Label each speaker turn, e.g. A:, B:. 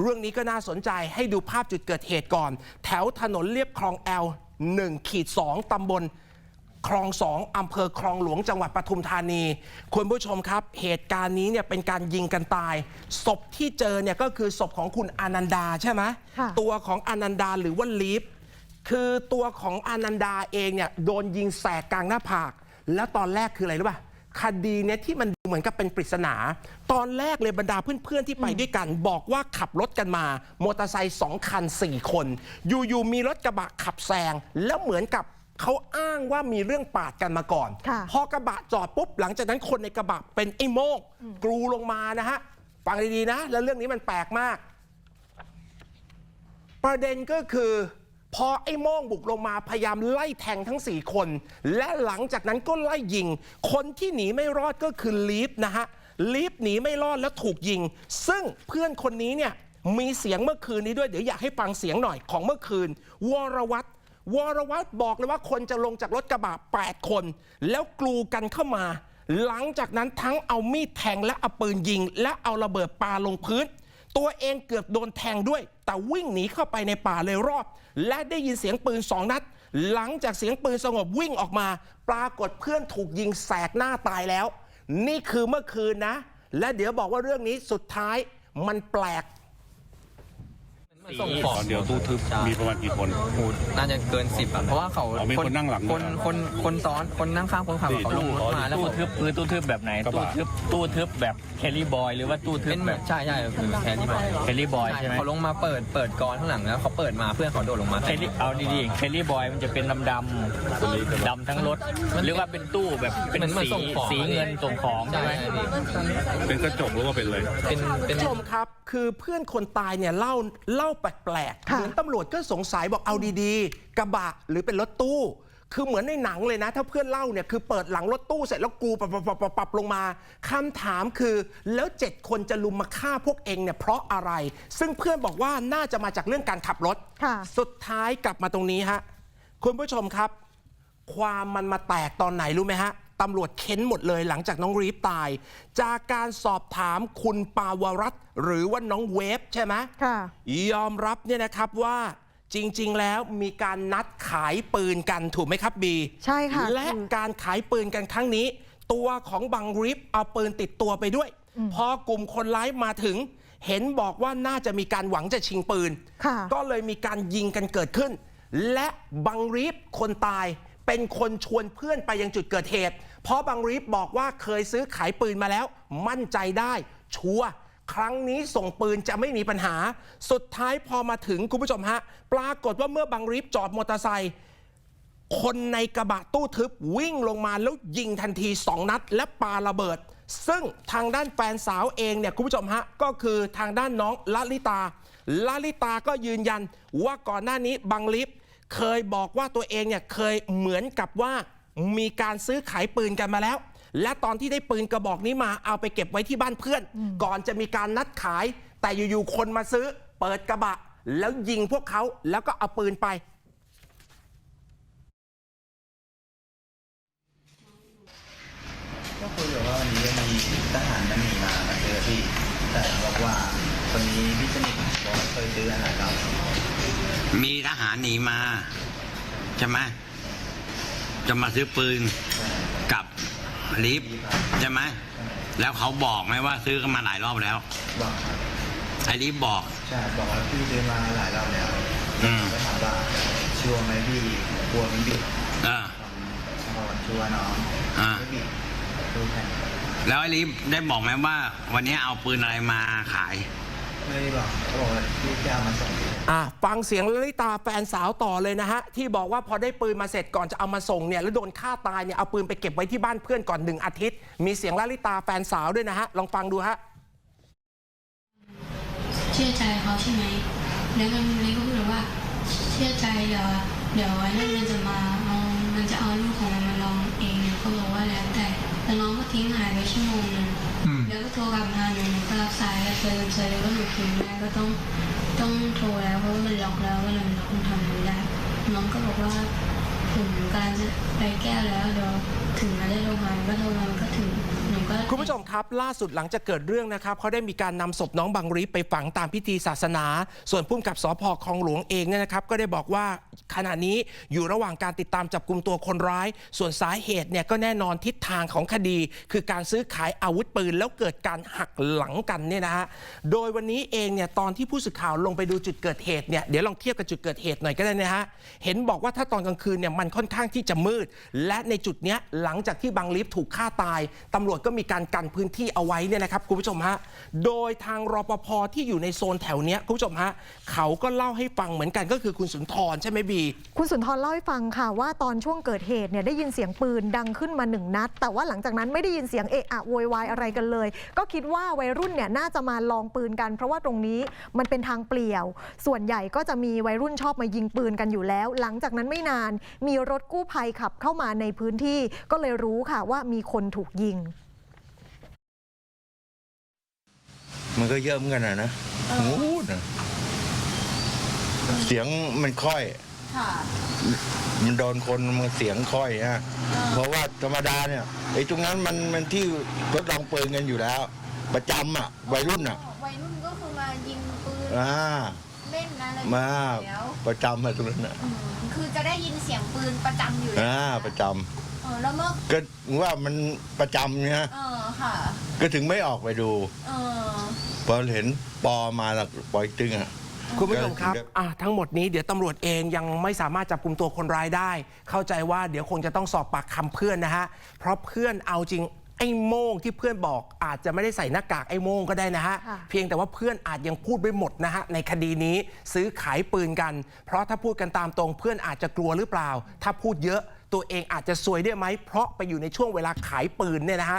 A: เรื่องนี้ก็น่าสนใจให้ดูภาพจุดเกิดเหตุก่อน แถวถนนเลียบคลองแอล1ขีด2ตำบลคลองสองอำเภอคลองหลวงจังหวัดปทุมธานี คุณผู้ชมครับ เหตุการณ์นี้เนี่ยเป็นการยิงกันตาย ศพที่เจอเนี่ยก็คือศพของคุณอานันดาใช่ไหม
B: ค่ะ
A: ตัวของอานันดาหรือว่าลีฟคือตัวของอานันดาเองเนี่ยโดนยิงแสกกลางหน้าผาก แล้วตอนแรกคืออะไรรู้ป่ะคดีเนี้ยที่มันดู เหมือนกับเป็นปริศนา ตอนแรกเลยบรรดาเพื่อนๆที่ไปด้วยกัน บอกว่าขับรถกันมามอเตอร์ไซค์สองคัน4คน อยู่ๆมีรถกระบะขับแซงแล้วเหมือนกับเขาอ้างว่ามีเรื่องปาดกันมาก่อน
B: ค่ะ
A: พอกระบะจอดปุ๊บ หลังจากนั้นคนในกระบะเป็นไอ้โมงกรูลงมานะฮะฟังดีๆนะ แล้วเรื่องนี้มันแปลกมาก ประเด็นก็คือ พอไอ้โม่งบุกลงมาพยายามไล่แทงทั้ง 4 คน และหลังจากนั้นก็ไล่ยิง คนที่หนีไม่รอดก็คือลีฟนะฮะลีฟหนีไม่รอดแล้วถูกยิง ซึ่งเพื่อนคนนี้เนี่ยมีเสียงเมื่อคืนนี้ด้วยเดี๋ยวอยากให้ฟังเสียงหน่อยของเมื่อคืน วรวัตรวรวัตรบอกเลยว่าคนจะลงจากรถกระบะ8คน แล้วกลูกันเข้ามา หลังจากนั้นทั้งเอามีดแทงและเอาปืนยิง และเอาระเบิดปาลงพื้น ตัวเองเกือบโดนแทงด้วย แต่วิ่งหนีเข้าไปในป่าเลยรอบ และได้ยินเสียงปืนสองนัด หลังจากเสียงปืนสงบวิ่งออกมา ปรากฏเพื่อนถูกยิงแสกหน้าตายแล้ว นี่คือเมื่อคืนนะ และเดี๋ยวบอกว่าเรื่องนี้สุดท้ายมันแปลก
C: ส่งของ
D: ตอนเดียวตู้ทึบมีประมาณกี่คน
C: โอ้โหน่าจะเกินสิบอะ เพราะว่าเขา
D: อ๋อมีคนนั่งหลัง
C: คน
D: ด้วยเหรอ
C: คนคนซ้อนคนนั่งข้างคนขับอะเขาลงรถมาแล้ว
E: ตู้
C: เขา
E: ทึบคือตู้ทึบแบบไหน
D: กระ
E: ตู้
D: บะ
E: ทึบตู้ทึบแบบแคลรี่บอยหรือว่าตู้ทึ
C: เป็
E: บ
C: น
E: แบบ
C: ใช่ใช่คือแค่นี้มา
E: แคลรี่บอยใช่ไหม
C: เขาลงมาเปิดเปิดกรข้างหลังแล้วเขาเปิดมาเพื่อนเขาโดดลงมา
E: แคลรี่เอาดีๆแคลรี่บอยมันจะเป็นดำดำๆดำทั้งรถ หรือว่าเป็นตู้แบบเป็น
C: เหมือน
E: สี
C: ส่งของ
E: สีเงินส่งของ
C: ใช่
E: ใช่ไหม
C: พี่
D: เป็นกระจกหรือว่าเป็นอะไร
C: เป็นเป็น
A: ผู้ชมครับ คือเพื่อนคนตายเนี่ยเล่าเล่าแปลกๆ
B: ค่ะ
A: เหมือนตำรวจก็สงสัยบอกเอาดีๆ กระบะหรือเป็นรถตู้ คือเหมือนในหนังเลยนะ ถ้าเพื่อนเล่าเนี่ยคือเปิดหลังรถตู้เสร็จแล้วกูปับปับปับปับปับลงมาคำถามคือ แล้วเจ็ดคนจะลุมมาฆ่าพวกเองเนี่ยเพราะอะไร ซึ่งเพื่อนบอกว่าน่าจะมาจากเรื่องการขับรถ
B: ค่ะ
A: สุดท้ายกลับมาตรงนี้ฮะคุณผู้ชมครับ ความมันมาแตกตอนไหนรู้ไหมฮะ ตำรวจเค้นหมดเลยหลังจากน้องรีฟตาย จากการสอบถามคุณปาวรัตน์หรือว่าน้องเวฟใช่ไหม
B: ค่ะ
A: ยอมรับเนี่ยนะครับว่าจริง ๆ แล้วมีการนัดขายปืนกันถูกไหมครับบี
B: ใช่ค่ะ
A: และการขายปืนกันครั้งนี้ ตัวของบังริฟเอาปืนติดตัวไปด้วย พอกลุ่มคนร้ายมาถึง เห็นบอกว่าน่าจะมีการหวังจะชิงปืน
B: ค่ะ
A: ก็เลยมีการยิงกันเกิดขึ้น และบังรีฟคนตายเป็นคนชวนเพื่อนไปยังจุดเกิดเหตุ เพราะบังรีฟบอกว่าเคยซื้อขายปืนมาแล้ว มั่นใจได้ ชัวครั้งนี้ส่งปืนจะไม่มีปัญหา สุดท้ายพอมาถึงคุณผู้ชมฮะ ปรากฏว่าเมื่อบังรีฟจอดมอเตอร์ไซค์คนในกระบะตู้ทึบวิ่งลงมาแล้วยิงทันทีสองนัด และปาระเบิด ซึ่งทางด้านแฟนสาวเองเนี่ยคุณผู้ชมฮะ ก็คือทางด้านน้องลลิตาลลิตาก็ยืนยันว่าก่อนหน้านี้บังลิฟเคยบอกว่าตัวเองเนี่ยเคยเหมือนกับว่า มีการซื้อขายปืนกันมาแล้ว และตอนที่ได้ปืนกระบอกนี้มาเอาไปเก็บไว้ที่บ้านเพื่อน ก่อนจะมีการนัดขาย แต่อยู่ๆคนมาซื้อ เปิดกระบะ แล้วยิงพวกเขาแล้วก็เอาปืนไป
F: ก็คุยกับว่าวันนี้จะมีทหารมันหนีมามาเจอพี่แต่บอกว่าคนนี้พี่สนิทบอกว่าเคยซื้ออาหารเรา
G: มีทหารหนีมาใช่ไหม จะมาซื้อปืนกับลิฟต์ใช่ไหมแล้วเขาบอกไหมว่าซื้อกันมาหลายรอบแล้ว
F: บอกครับ
G: ไอ้ลิฟต์บอก
F: ใช่บอกว่าพี่ซื้อมาหลายรอบแล้ว
G: อืม
F: ก็ถามว่าชัวร์ไหมพี่กลัวมันบิด
G: เออ
F: เขาบอกว่าชัวร์น้อง
G: อ่า
F: ไม่บิดดูแข่ง
G: แล้วไอ้ลิฟต์ได้บอกไหมว่า วันนี้เอาปืนอะไรมาขาย
F: ไม่ได้บอกเขาบอกว่าพี่จะเอามาส่งพี่
A: อะฟังเสียงลลิตาแฟนสาวต่อเลยนะฮะ ที่บอกว่าพอได้ปืนมาเสร็จก่อนจะเอามาส่งเนี่ยแล้วโดนฆ่าตายเนี่ยเอาปืนไปเก็บไว้ที่บ้านเพื่อนก่อนหนึ่งอาทิตย์ มีเสียงลลิตาแฟนสาวด้วยนะฮะ ลองฟังดูฮะ
H: เชื่อใจเขาใช่ไหมแล้วมันเลยก็พูดเลยว่า เชื่อใจเดี๋ยวเดี๋ยวไอ้นั่นมันจะมาเอามันจะเอาลูกของมันมาลองเองเขาบอกว่าแล้วแต่แต่น้องก็ทิ้งหายไปชั่วโมงหนึงแล้วก็โท รกลับมาหนูก็รับสายแล้วเจอเจอแล้วก็หนูพิมพ์แม่ก็ต้องต้องโทรแล้วเพราะว่ามันล็อกแล้วก็เลยมันล็อกมันทำไม่ได้น้องก็บอกว่าถึงการจะไปแก้แล้วเดี๋ยวถึงมาได้โรงพยาบาลก็โทรมาก็ถึงน
A: คุณผู้ชมครับ ล่าสุดหลังจากเกิดเรื่องนะครับเขาได้มีการนำศพน้องบังริบไปฝังตามพิธีศาสนา ส่วนผู้กำกับสพคลองหลวงเองเนี่ยนะครับ ก็ได้บอกว่าขณะนี้อยู่ระหว่างการติดตามจับกลุ่มตัวคนร้าย ส่วนสาเหตุเนี่ยก็แน่นอนทิศทางของคดี คือการซื้อขายอาวุธปืน แล้วเกิดการหักหลังกันเนี่ยนะฮะโดยวันนี้เองเนี่ยตอนที่ผู้สื่อข่าวลงไปดูจุดเกิดเหตุเนี่ยเดี๋ยวลองเทียบกับจุดเกิดเหตุหน่อยก็ได้นะฮะเห็นบอกว่าถ้าตอนกลางคืนเนี่ยมันค่อนข้างที่จะมืด และในจุดเนี้ยหลังจากที่บังลิฟถูกฆ่าตายตำรวจก็มีมีการกันพื้นที่เอาไว้เนี่ยนะครับคุณผู้ชมฮะโดยทางรปภที่อยู่ในโซนแถวเนี้ยคุณผู้ชมฮะเขาก็เล่าให้ฟังเหมือนกันก็คือคุณสุนทรใช่ไหมบี
B: คุณสุนทรเล่าให้ฟังค่ะว่าตอนช่วงเกิดเหตุเนี่ยได้ยินเสียงปืนดังขึ้นมาหนึ่งนัด แต่ว่าหลังจากนั้นไม่ได้ยินเสียงเอะอะโวยวายอะไรกันเลย ก็คิดว่าวัยรุ่นเนี่ยน่าจะมาลองปืนกัน เพราะว่าตรงนี้มันเป็นทางเปลี่ยว ส่วนใหญ่ก็จะมีวัยรุ่นชอบมายิงปืนกันอยู่แล้ว หลังจากนั้นไม่นานมีรถกู้ภัยขับเข้ามาในพื้นที่ก็เลยรู้ค่ะว่ามีคนถูกยิง
I: มันก็เยอะเหมือนกันนะนะงูนะเสียงมันค่อยมันโดนคนมันเสียงค่อยนะเพราะว่าธรรมดาเนี่ยไอ้ตรงนั้นมันมันที่ทดลองปืนกันอยู่แล้ว ประจำอะวัยรุ่นอะ
J: วัยรุ่นก็คือมายิงปืน
I: อ่า
J: เล่นอะไร
I: มา
J: อยู่แล้ว
I: ประจำอะตรงนั้นอะ
J: อืมคือจะได้ยินเสียงปืนประจำอยู่แล้ว
I: อ่าประจำ
J: เออแล้วเมื่อ
I: ก็ว่ามันประจำเนี่ย
J: เออค่ะ
I: ก็ถึงไม่ออกไปดู
J: เออ
I: พอเห็นปอมาแล้วปอยตึงอะ
A: คุณผู้ชมครับอะทั้งหมดนี้เดี๋ยวตำรวจเองยังไม่สามารถจับกลุ่มตัวคนร้ายได้ เข้าใจว่าเดี๋ยวคงจะต้องสอบปากคำเพื่อนนะฮะ เพราะเพื่อนเอาจริงไอ้โม่งที่เพื่อนบอกอาจจะไม่ได้ใส่หน้ากากไอ้โม่งก็ได้นะฮะ
B: ค่ะ
A: เพียงแต่ว่าเพื่อนอาจยังพูดไม่หมดนะฮะ ในคดีนี้ซื้อขายปืนกัน เพราะถ้าพูดกันตามตรงเพื่อนอาจจะกลัวหรือเปล่า ถ้าพูดเยอะตัวเองอาจจะซวยได้ไหมเพราะไปอยู่ในช่วงเวลาขายปืนเนี่ยนะฮะ